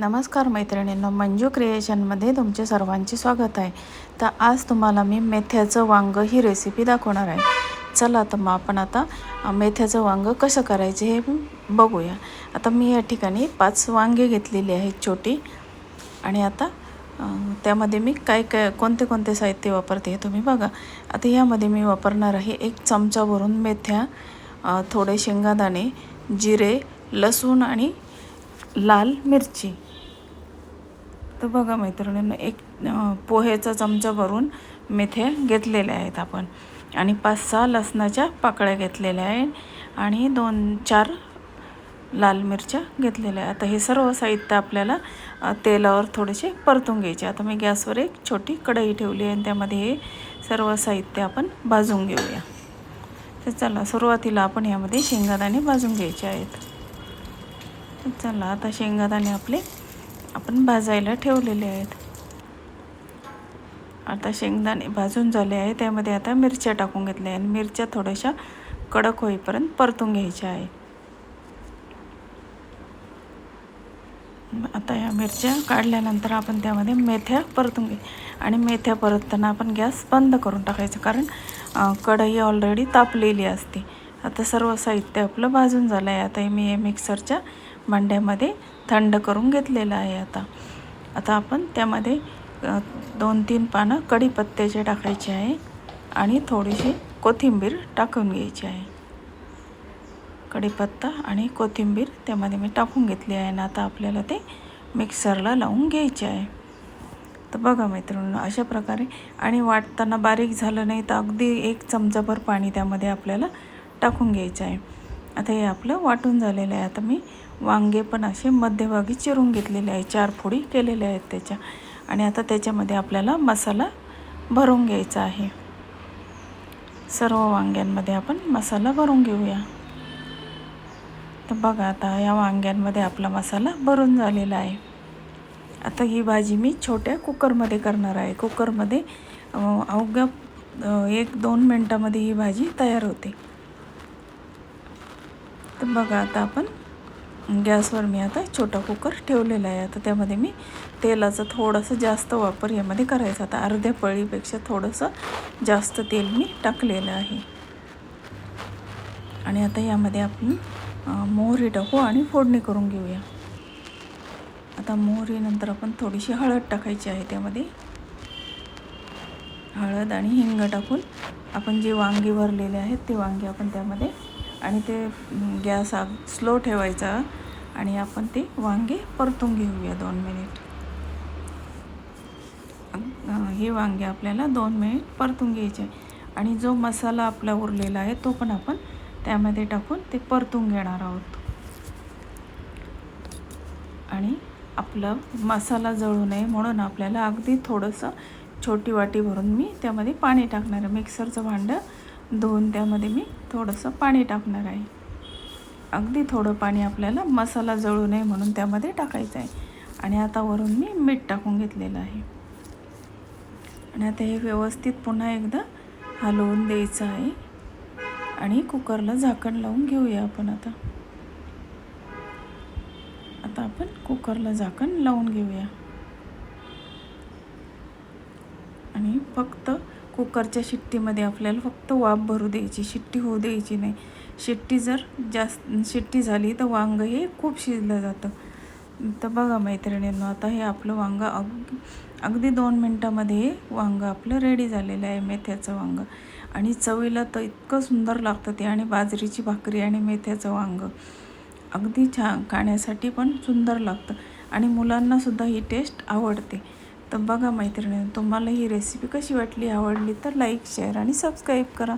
नमस्कार मैत्रिणींनो मंजू क्रिएशनमध्ये तुमचे सर्वांचे स्वागत आहे. तर आज तुम्हाला मी मेथ्याचं वांगं ही रेसिपी दाखवणार आहे. चला तर मग आपण आता मेथ्याचं वांगं कसं करायचं हे बघूया. आता मी या ठिकाणी पाच वांगे घेतलेली आहेत छोटी. आणि आता त्यामध्ये मी काय काय कोणते कोणते साहित्य वापरते हे तुम्ही बघा. आता यामध्ये मी वापरणार आहे एक चमचा भरून मेथ्या थोडे शेंगादाणे जिरे लसूण आणि लाल मिरची. तर बघा मैत्रिणींना एक पोहेचा चमचा भरून मेथ्या घेतलेल्या आहेत आपण. आणि पाच सहा लसणाच्या पाकळ्या घेतलेल्या आहेत. आणि दोन चार लाल मिरच्या घेतलेल्या आहे आता हे सर्व साहित्य आपल्याला तेलावर थोडेसे परतून घ्यायचे. आता मी गॅसवर एक छोटी कढई ठेवली आहे आणि त्यामध्ये हे सर्व साहित्य आपण भाजून घेऊया. तर चला सुरुवातीला आपण यामध्ये शेंगादाणे भाजून घ्यायचे आहेत. चला आता शेंगादाणे आपले आपण भाजायला ठेवलेले आहेत. आता शेंगदाणे भाजून झाले आहे. त्यामध्ये आता मिरच्या टाकून घेतल्या आणि मिरच्या थोड्याशा कडक होईपर्यंत परतून घ्यायच्या आहे आता या मिरच्या काढल्यानंतर आपण त्यामध्ये मेथ्या परतून घे आणि मेथ्या परतताना आपण गॅस बंद करून टाकायचं. कारण कढई ऑलरेडी तापलेली असते. आता सर्व साहित्य आपलं भाजून झालं आहे आता मी हे मिक्सरच्या भांड्यामध्ये थंड करून घेतलेलं आहे आता. आता आपण त्यामध्ये दोन तीन पानं कढीपत्त्याचे टाकायचे आहे आणि थोडीशी कोथिंबीर टाकून घ्यायची आहे. कढीपत्ता आणि कोथिंबीर त्यामध्ये मी टाकून घेतली आहे आणि आता आपल्याला ते मिक्सरला लावून घ्यायचे आहे. तर बघा मैत्रिणींनो अशा प्रकारे आणि वाटताना बारीक झालं नाही तर अगदी एक चमचाभर पाणी त्यामध्ये आपल्याला टाकून घ्यायचं आहे. आता हे आपलं वाटून झालेलं आहे. आता मी वांगे पण असे मध्यभागी चिरून घेतलेले आहे. चार फोडी केलेल्या आहेत त्याच्या. आणि आता त्याच्यामध्ये आपल्याला मसाला भरून घ्यायचा आहे. सर्व वांग्यांमध्ये आपण मसाला भरून घेऊया. तर बघा आता या वांग्यांमध्ये आपला मसाला भरून झालेला आहे. आता ही भाजी मी छोट्या कुकरमध्ये करणार आहे. कुकरमध्ये अवघ्या एक दोन मिनटामध्ये ही भाजी तयार होते. तर बघा आता आपण गॅसवर मी आता छोटा कुकर ठेवलेला आहे. आता त्यामध्ये मी तेलाचा थोडंसं जास्त वापर यामध्ये करायचा. आता अर्ध्या पळीपेक्षा थोडंसं जास्त तेल मी टाकलेलं आहे. आणि आता यामध्ये आपण मोहरी टाकू आणि फोडणी करून घेऊया. आता मोहरीनंतर आपण थोडीशी हळद टाकायची आहे त्यामध्ये. हळद आणि हिंग टाकून आपण जे वांगी भरलेले आहेत ते वांगे आपण त्यामध्ये आणि ते गॅस गॅस स्लो ठेवायचा आणि आपण ते वांगे परतून घेऊया दोन मिनिट. ही हे वांगे आपल्याला दोन मिनिट परतून घ्यायचे. आणि जो मसाला आपला उरलेला आहे तो पण आपण त्यामध्ये टाकून ते परतून घेणार आहोत. आणि आपलं मसाला जळू नये म्हणून आपल्याला अगदी थोडंसं छोटी वाटी भरून मी त्यामध्ये पाणी टाकणार आहे. मिक्सरचं भांडं धुवून त्यामध्ये मी थोडंसं पाणी टाकणार आहे. अगदी थोडं पाणी आपल्याला मसाला जळू नये म्हणून त्यामध्ये टाकायचं आहे. आणि आता वरून मी मीठ टाकून घेतलेलं आहे. आणि आता हे व्यवस्थित पुन्हा एकदा हलवून द्यायचं आहे. आणि कुकरला झाकण लावून घेऊया आपण आता. आता आपण कुकरला झाकण लावून घेऊया. आणि फक्त कुकरच्या शिट्टीमध्ये आपल्याला फक्त वाफ भरू द्यायची शिट्टी होऊ द्यायची नाही. शिट्टी जर जास्त शिट्टी झाली तर वांग हे खूप शिजलं जातं. तर बघा मैत्रिणींनो आता हे आपलं वांग अग अगदी दोन मिनटामध्ये हे वांग आपलं रेडी झालेलं आहे मेथ्याचं वांग. आणि चवीला तर इतकं सुंदर लागतं ते आणि बाजरीची भाकरी आणि मेथ्याचं वांग. अगदी छान खाण्यासाठी पण सुंदर लागतं. आणि मुलांनासुद्धा ही टेस्ट आवडते. तर बघा मैत्रिणी तुम्हाला ही रेसिपी कशी वाटली आवडली तर लाईक शेअर आणि सबस्क्राईब करा.